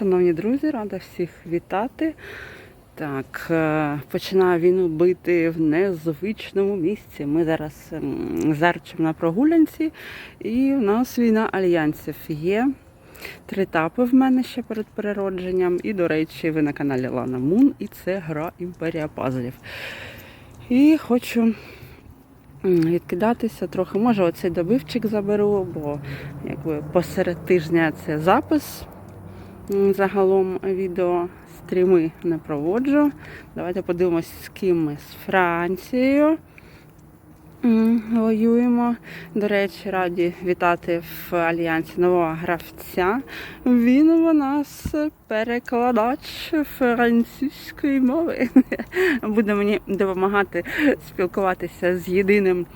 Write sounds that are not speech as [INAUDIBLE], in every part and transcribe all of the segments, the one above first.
Шановні друзі, рада всіх вітати. Так, е, починаю війну бити в незвичному місці. Ми зараз ем, з Арчем на прогулянці, і в нас війна альянсів є. Три етапи в мене ще перед переродженням. І, до речі, ви на каналі Лана Мун, і це гра Імперія Пазлів. І хочу відкидатися трохи. Може, оцей добивчик заберу, бо якби посеред тижня це запис. Загалом відео стріми не проводжу. Давайте подивимось, з ким ми з Францією воюємо. До речі, раді вітати в альянсі нового гравця. Він у нас перекладач французької мови. [LAUGHS] Буде мені допомагати спілкуватися з єдиним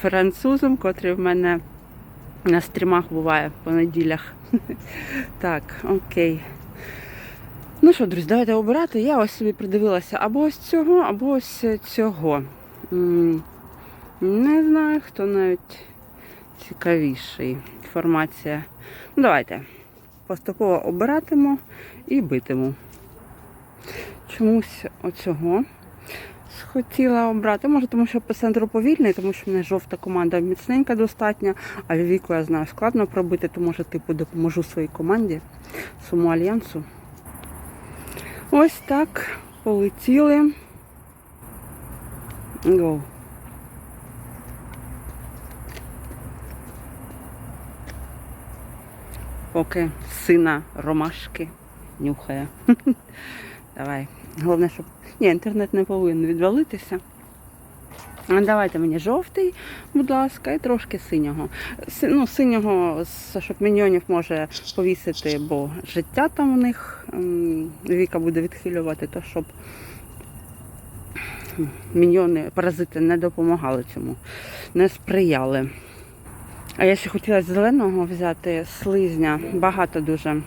французом, котрий в мене на стрімах буває по неділях. [LAUGHS] Так, окей. Ну що, друзі, давайте обирати. Я ось собі придивилася або ось цього, або ось цього. Не знаю, хто навіть цікавіший. Інформація. Ну, давайте. Поступово обиратиму і битиму. Чомусь оцього хотіла обрати. Може, тому що по центру повільний, тому що в мене жовта команда міцненька достатньо, а Львіку я знаю складно пробити, то може типу допоможу своїй команді, своєму альянсу. Ось так. Полетіли. Go. Поки сина ромашки нюхає. [LAUGHS] Давай. Головне, щоб. Ні, інтернет не повинен відвалитися. Давайте мені жовтий, будь ласка, і трошки синього. Си- Ну, синього, щоб міньйонів може повісити, бо життя там у них Віка буде відхилювати, то щоб міньйони, паразити не допомагали цьому, не сприяли. А я ще хотіла зеленого взяти слизня. Багато дуже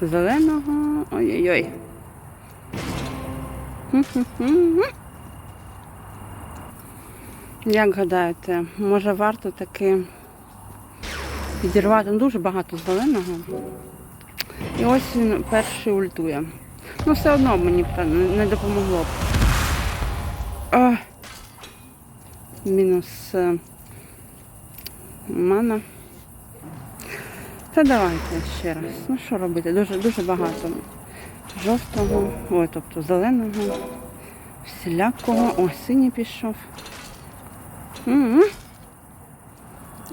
зеленого. Ой-ой-ой. Як гадаєте, може варто таки підірвати Ну, дуже багато зеленого. І ось він перший ультує. Ну, все одно мені не допомогло б. А, мінус е, мана. Та давайте ще раз. Ну що робити? Дуже дуже багато. Жовтого, ой, тобто зеленого, всілякого. О, синій пішов. М-м.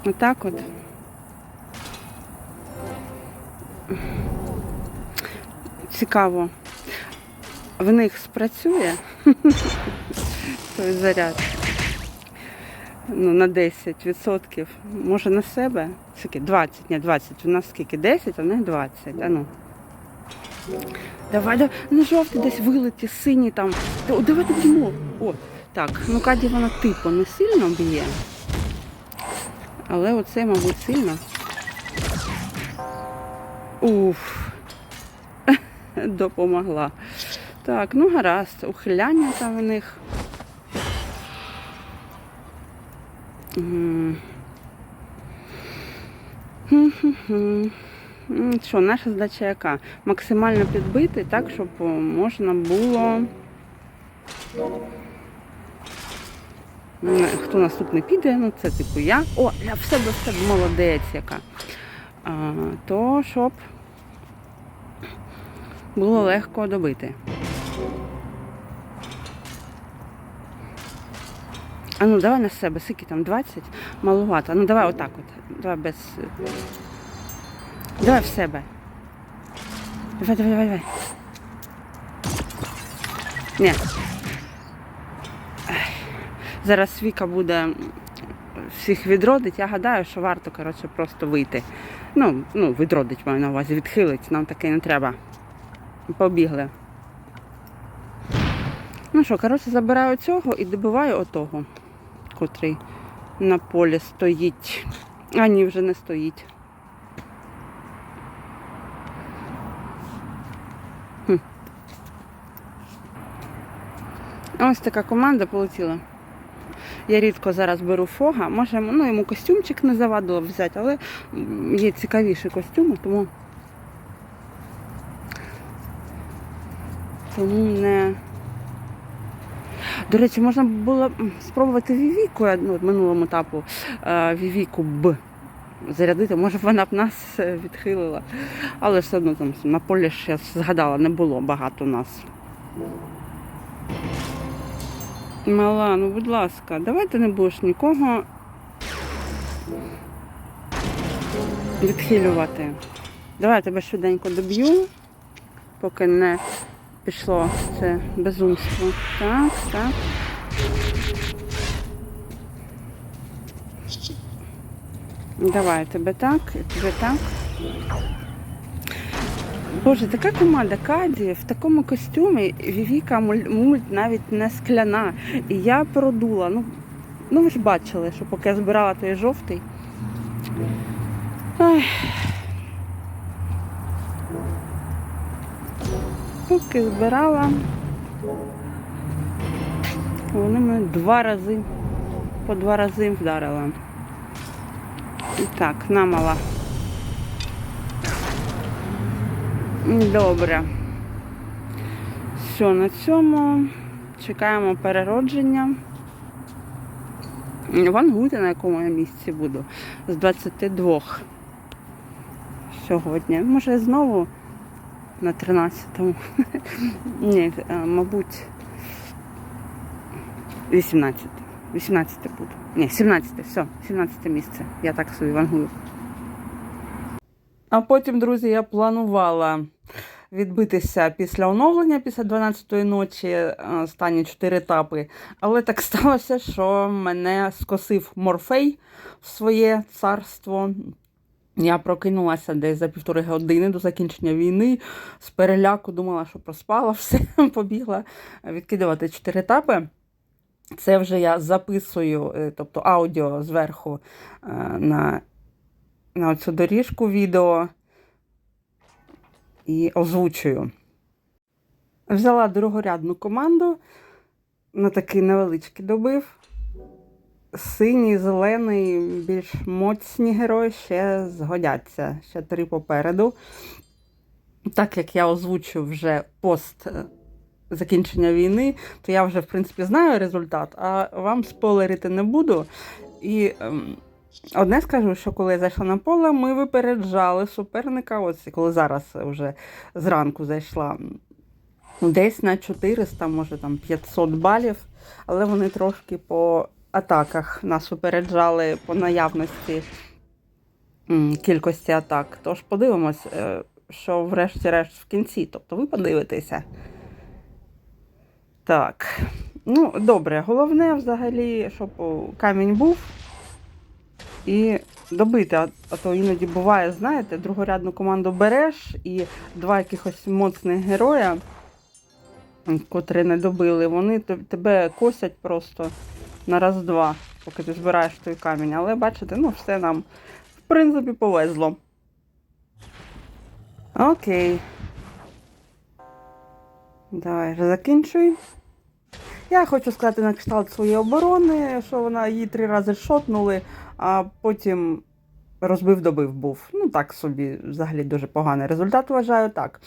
Отак от. Цікаво. В них спрацює [LAUGHS] той заряд. Ну, на 10%. Може на себе? Скільки? 20, ні, 20. У нас скільки? 10, а них 20. А ну. Давай, давай. Ну жовтий десь вилеті, синій там. Та, о, Давай підіймо. О, так. Ну Каді вона типу не сильно б'є. Але оце, мабуть, сильно. Уф. [LAUGHS] Допомогла. Так, ну гаразд. Ухиляння там у них. М. Що, наша задача яка? Максимально підбити так, щоб можна було. Хто наступний піде, ну це типу я. О, я в себе в себе молодець яка. А, то щоб було легко добити. А ну давай на себе, скільки там 20? Малувато. Ну давай отак от. Давай без. Давай в себе. Давай, давай, давай, давай. Ні. Зараз Віка буде всіх відродить. Я гадаю, що варто, коротше, просто вийти. Ну, ну, відродить маю на увазі, відхилить, нам таке не треба. Побігли. Ну що, коротше, забираю цього і добиваю отого, котрий на полі стоїть. А ні, вже не стоїть. Ось така команда полетіла. Я рідко зараз беру фога. Може, ну, йому костюмчик не завадило взяти, але є цікавіші костюми, тому. Тому не. До речі, можна було спробувати Вівіку ну, минулому етапу е, Вівіку Б зарядити. Може вона б нас е, відхилила. Але все одно там на полі я згадала, не було багато нас. Мала, ну будь ласка, давайте не будеш нікого відхилювати. Давай я тебе швиденько доб'ю, поки не пішло це безумство. Так, так. Давай тебе так, тебе так. Боже, така команда Каді в такому костюмі Вівіка мульт навіть не скляна. І я продула. Ну, ну ви ж бачили, що поки я збирала той жовтий. Ай. Поки збирала. Вони мене два рази, по два рази вдарила. І так, намала. Добре. Все, на цьому чекаємо переродження. Ван Гуйте, на якому я місці буду. З 22 сьогодні. Може знову на 13-му. [LAUGHS] Ні, е, мабуть, 18. 18 буду. Ні, 17, все, 17 місце. Я так собі вангую. А потім, друзі, я планувала відбитися після оновлення, після 12-ї ночі, е, останні 4 етапи. Але так [LAUGHS] сталося, що мене скосив Морфей в своє царство. Я прокинулася десь за півтори години до закінчення війни. З переляку думала, що проспала все, [LAUGHS] побігла відкидувати 4 етапи. Це вже я записую, е, тобто аудіо зверху е, на, на цю доріжку відео і озвучую. Взяла другорядну команду на такий невеличкий добив. Синій, зелений, більш моцні герої ще згодяться. Ще три попереду. Так як я озвучу вже пост е, закінчення війни, то я вже, в принципі, знаю результат, а вам спойлерити не буду. І ем, одне скажу, що коли я зайшла на поле, ми випереджали суперника. Ось коли зараз вже зранку зайшла десь на 400, може там 500 балів, але вони трошки по атаках нас випереджали по наявності кількості атак. Тож подивимось, е, що врешті-решт в кінці. Тобто ви подивитеся. Так. Ну, добре, головне взагалі, щоб камінь був і добити. А, а то іноді буває, знаєте, другорядну команду береш і два якихось моцних героя, котрі не добили, вони тебе косять просто на раз-два, поки ти збираєш той камінь. Але бачите, ну все нам в принципі повезло. Окей. Давай, закінчуй. Я хочу сказати на кшталт своєї оборони, що вона її три рази шотнули, а потім розбив добив був. Ну так собі взагалі дуже поганий результат вважаю так.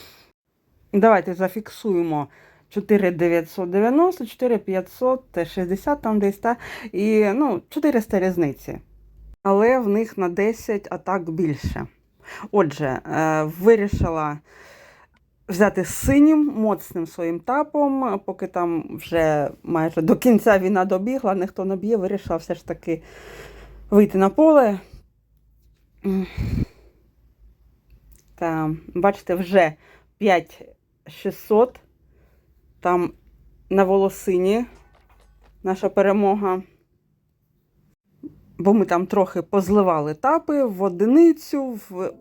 Давайте зафіксуємо 4990, 4560 там десь та, і ну, 400 різниці. Але в них на 10 атак більше. Отже, е, вирішила взяти синім, моцним своїм тапом, поки там вже майже до кінця війна добігла, ніхто не б'є, вирішила все ж таки вийти на поле. Та, бачите, вже 5600. Там на волосині наша перемога. Бо ми там трохи позливали тапи в одиницю, в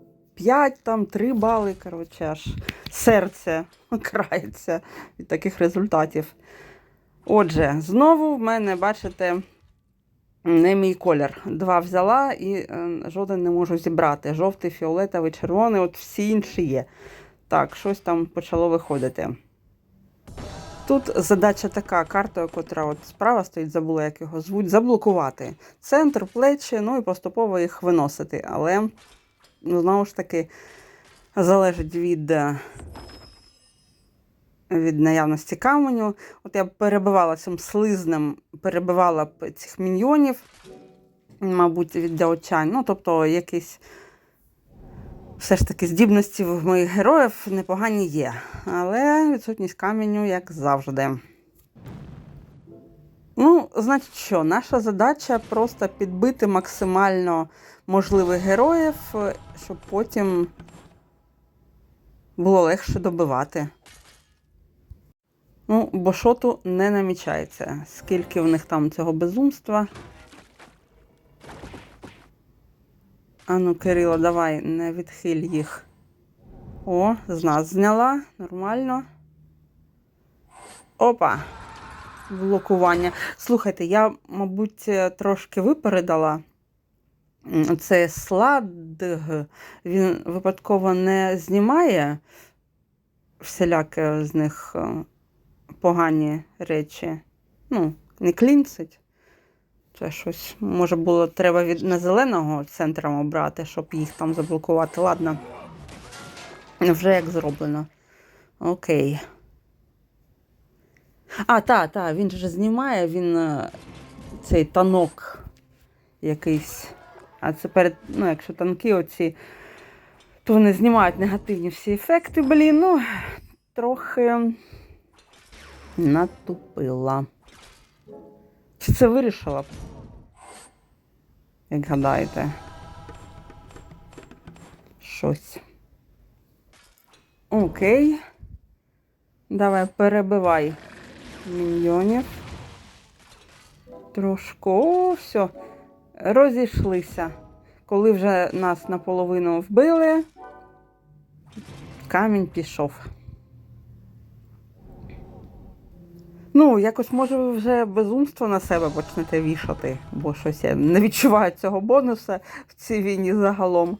5, там 3 бали. Коротше, аж серце [LAUGHS] крається від таких результатів. Отже, знову в мене, бачите, не мій колір. Два взяла і е, жоден не можу зібрати. Жовтий, фіолетовий, червоний, от всі інші є. Так, щось там почало виходити. Тут задача така карта, котра от справа стоїть, забула, як його звуть, заблокувати центр, плечі, ну і поступово їх виносити. Але ну, знову ж таки залежить від, е, від наявності каменю. От я перебивала цим слизнем, перебивала б цих міньйонів, мабуть, від дяочань. Ну, тобто якісь все ж таки здібності в моїх героїв непогані є. Але відсутність каменю, як завжди. Значить що, наша задача просто підбити максимально можливих героїв, щоб потім було легше добивати. Ну, бо шоту не намічається. Скільки в них там цього безумства. Ану, Кирило, давай, не відхиль їх. О, з нас зняла. Нормально. Опа. Блокування. Слухайте, я, мабуть, трошки випередила. М, Це сладг. Він випадково не знімає всіляке з них е, погані речі. Ну, не клінцить. Це щось, може було треба від на зеленого центром обрати, щоб їх там заблокувати. Ладно. Вже як зроблено. Окей. А, та, та, він же знімає, він е, цей танок якийсь. А це перед, ну, якщо танки оці, то вони знімають негативні всі ефекти, блін, ну, трохи натупила. Чи це вирішила б? Як гадаєте? Щось. Окей. Давай перебивай міньйонів. Трошку. Все. Розійшлися. Коли вже нас наполовину вбили, камінь пішов. Ну, якось може ви вже безумство на себе почнете вішати, бо щось я не відчуваю цього бонуса в цій війні загалом.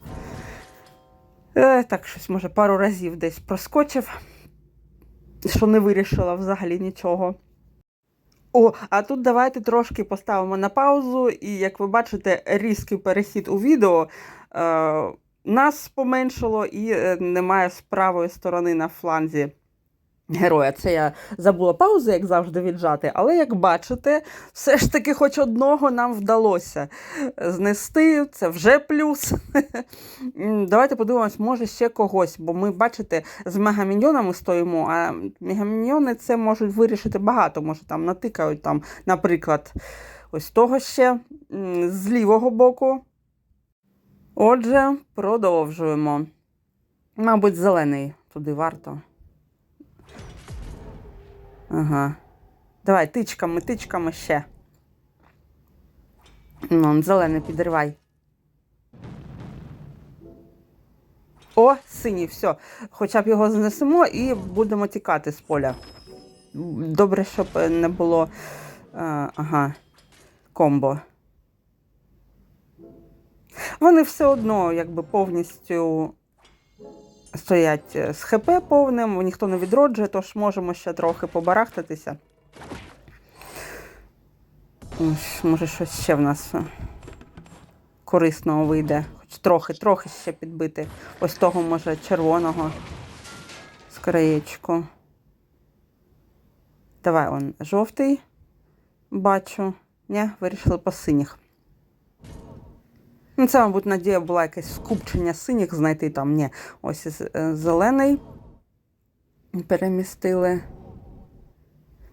Е, так, щось, може, пару разів десь проскочив, що не вирішила взагалі нічого. О, а тут давайте трошки поставимо на паузу, і як ви бачите, різкий перехід у відео. Е, нас поменшило і е, немає з правої сторони на фланзі героя. Це я забула паузу, як завжди, віджати. Але як бачите, все ж таки, хоч одного нам вдалося знести. Це вже плюс. Давайте подивимось, може ще когось, бо ми, бачите, з мегаміньйонами стоїмо, а мегаміньйони це можуть вирішити багато. Може там натикають, там, наприклад, ось того ще з лівого боку. Отже, продовжуємо. Мабуть, зелений туди варто. Ага. Давай, тичками, тичками ще. Ну, зелений підривай. О, синій, все. Хоча б його знесемо і будемо тікати з поля. Добре, щоб не було. А, ага, комбо. Вони все одно, якби повністю стоять е, з ХП повним, ніхто не відроджує, тож можемо ще трохи побарахтатися. Може, щось ще в нас е, корисного вийде. Хоч трохи, трохи ще підбити. Ось того, може, червоного з краєчку. Давай он жовтий бачу. Ні, вирішили по синіх. Ну, це, мабуть, надія була якесь скупчення синіх знайти там. Ні, ось е, зелений перемістили.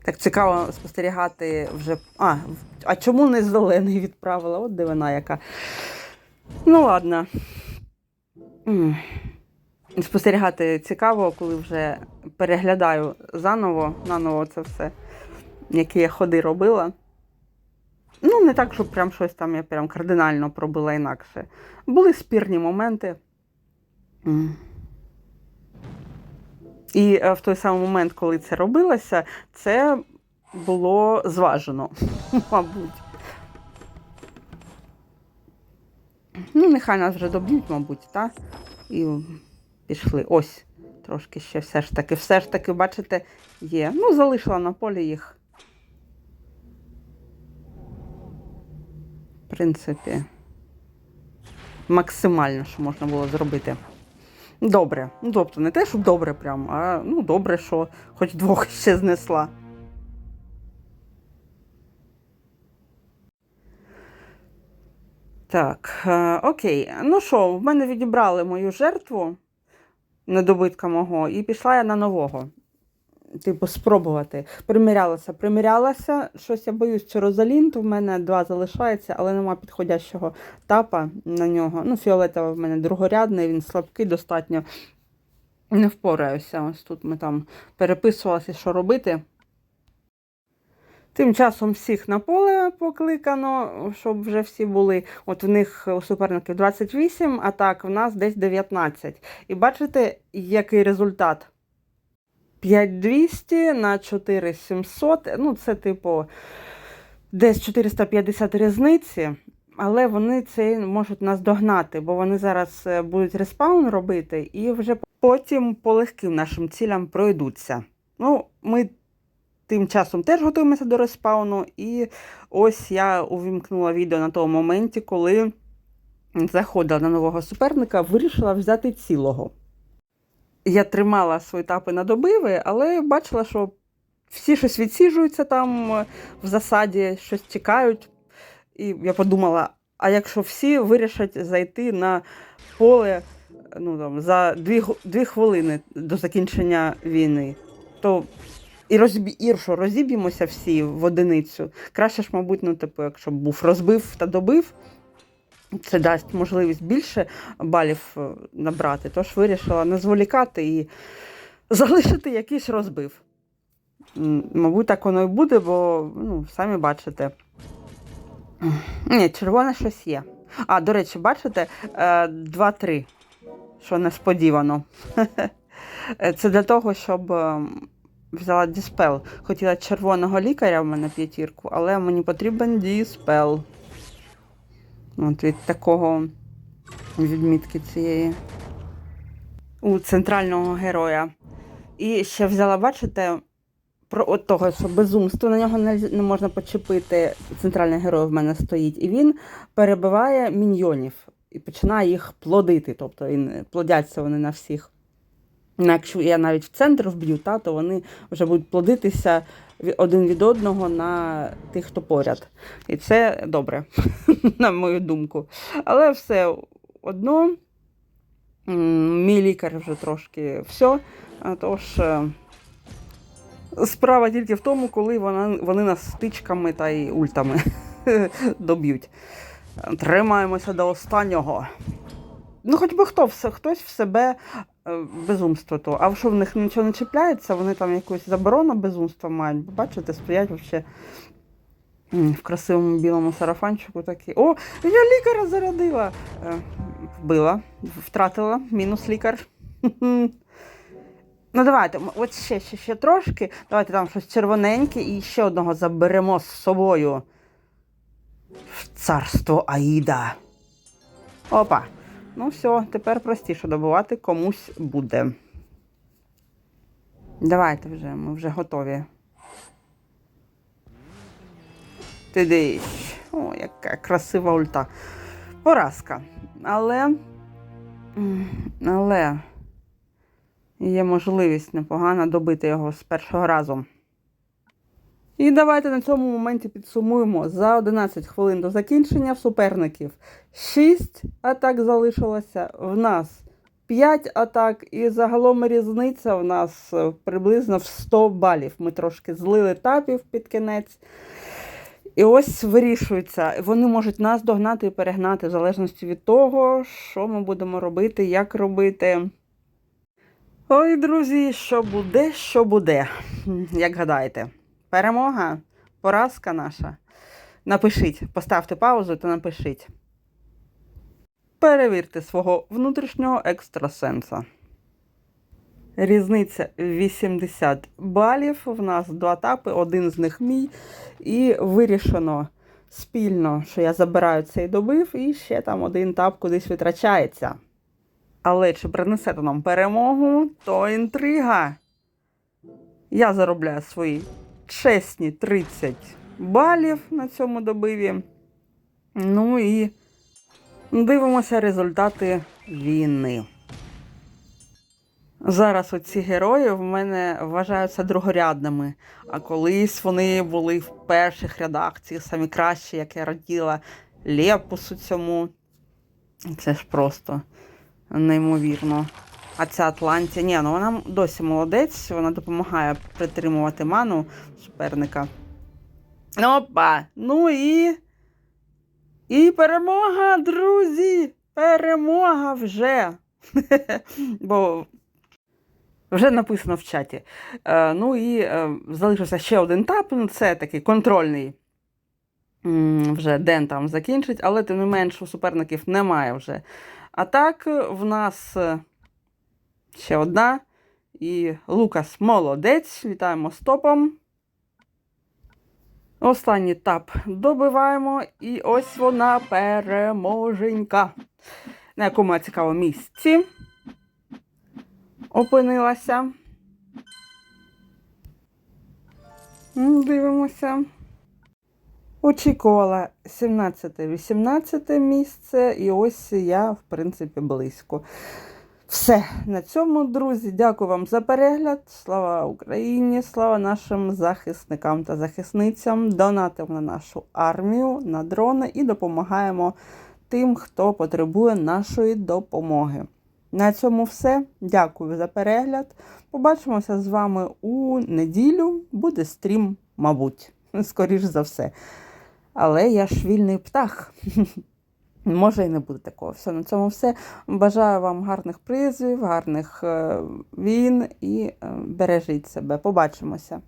Так цікаво спостерігати вже. А, а чому не зелений відправила? От дивина яка. Ну, ладно. Спостерігати цікаво, коли вже переглядаю заново, наново це все, які я ходи робила. Ну, не так, щоб прям щось там я прям кардинально пробила інакше. Були спірні моменти. І е, в той самий момент, коли це робилося, це було зважено, [LAUGHS] мабуть. Ну, нехай нас вже доб'ють, мабуть, так? І пішли. Ось. Трошки ще все ж таки, все ж таки, бачите, є. Ну, залишила на полі їх. В принципі, максимально, що можна було зробити. Добре. Ну, тобто, не те, щоб добре прям, а ну добре, що хоч двох [LAUGHS] ще знесла. Так, е, окей. Ну що, в мене відібрали мою жертву недобитка мого, і пішла я на нового. Типу, спробувати. Примірялася, примірялася. Щось я боюсь, що Розалінт. В мене два залишається, але нема підходящого тапа на нього. Ну, фіолетовий в мене другорядний, він слабкий достатньо. Не впораюся. Ось тут ми там переписувалися, що робити. Тим часом всіх на поле покликано, щоб вже всі були. От в них у суперників 28, а так в нас десь 19. І бачите, який результат? 5200 на 4700. Ну, це типу десь 450 різниці. Але вони це можуть нас догнати, бо вони зараз е, будуть респаун робити і вже потім по легким нашим цілям пройдуться. Ну, ми тим часом теж готуємося до респауну, і ось я увімкнула відео на тому моменті, коли заходила на нового суперника, вирішила взяти цілого. Я тримала свої тапи на добиви, але бачила, що всі щось відсіжуються там в засаді, щось чекають. І я подумала: а якщо всі вирішать зайти на поле ну, там, за дві, дві хвилини до закінчення війни, то і, розбі... і розіб'ємося всі в одиницю. Краще ж, мабуть, ну, типу, якщо був розбив та добив, це дасть можливість більше балів е, набрати. Тож вирішила не зволікати і залишити якийсь розбив. Мабуть, так воно і буде, бо ну, самі бачите. Ні, червоне щось є. А, до речі, бачите, е, 2-3, що несподівано. [LAUGHS] Е, Це для того, щоб е, взяла діспел. Хотіла червоного лікаря в мене п'ятірку, але мені потрібен діспел. От від такого відмітки цієї. У центрального героя. І ще взяла, бачите, про от того, що безумство на нього не, можна почепити. Центральний герой в мене стоїть, і він перебиває міньйонів і починає їх плодити. Тобто він, плодяться вони на всіх. Ну, Якщо я навіть в центр вб'ю, та, то вони вже будуть плодитися один від одного на тих, хто поряд. І це добре, [LAUGHS] на мою думку. Але все одно, мій лікар вже трошки все. Тож е, справа тільки в тому, коли вона, вони нас стичками та й ультами [LAUGHS] доб'ють. Тримаємося до останнього. Ну, хоч би хто, хтось в себе безумство то. А що в них нічого не чіпляється, вони там якусь заборону безумства мають. Бо Бачите, стоять вообще в красивому білому сарафанчику такі. О, я лікаря зарядила. Е, Вбила, втратила, мінус лікар. [LAUGHS] Ну, давайте, от ще, ще, ще трошки. Давайте там щось червоненьке і ще одного заберемо з собою. В царство Аїда. Опа. Ну все, тепер простіше добувати комусь буде. Давайте вже, ми вже готові. Ти дивись. О, яка красива ульта. Поразка. Але. Але є можливість непогано добити його з першого разу. І давайте на цьому моменті підсумуємо. За 11 хвилин до закінчення суперників 6 атак залишилося, в нас 5 атак, і загалом різниця в нас приблизно в 100 балів. Ми трошки злили тапів під кінець. І ось вирішується. Вони можуть нас догнати і перегнати в залежності від того, що ми будемо робити, як робити. Ой, друзі, що буде, що буде. Як гадаєте? Перемога, поразка наша. Напишіть, поставте паузу та напишіть. Перевірте свого внутрішнього екстрасенса. Різниця 80 балів. В нас два тапи, один з них мій. І вирішено спільно, що я забираю цей добив, і ще там один тап кудись витрачається. Але чи принесе то нам перемогу, то інтрига. Я заробляю свої чесні 30 балів на цьому добиві. Ну і дивимося результати війни. Зараз оці герої в мене вважаються другорядними, а колись вони були в перших рядах, ці самі кращі, як я раділа Лепусу цьому. Це ж просто неймовірно. А ця Атлантія, ні, ну вона досі молодець, вона допомагає притримувати ману суперника. Опа! Ну і. І перемога, друзі! Перемога вже! [LAUGHS] Бо вже написано в чаті. Е, ну і е, залишився ще один тап, ну це такий контрольний. Вже день там закінчить, але тим не менш у суперників немає вже. А так, в нас е, ще одна. І Лукас молодець. Вітаємо з топом. Останній тап добиваємо. І ось вона переможенька. На якому я цікаво місці опинилася. Дивимося. Очікувала 17-18 місце, і ось я, в принципі, близько. Все на цьому, друзі. Дякую вам за перегляд. Слава Україні! Слава нашим захисникам та захисницям. Донатимо на нашу армію, на дрони і допомагаємо тим, хто потребує нашої допомоги. На цьому все. Дякую за перегляд. Побачимося з вами у неділю. Буде стрім, мабуть, [LAUGHS] скоріш за все. Але я ж вільний птах. [LAUGHS] Може і не буде такого. Все, на цьому все. Бажаю вам гарних призів, гарних е, війн і е, бережіть себе. Побачимося.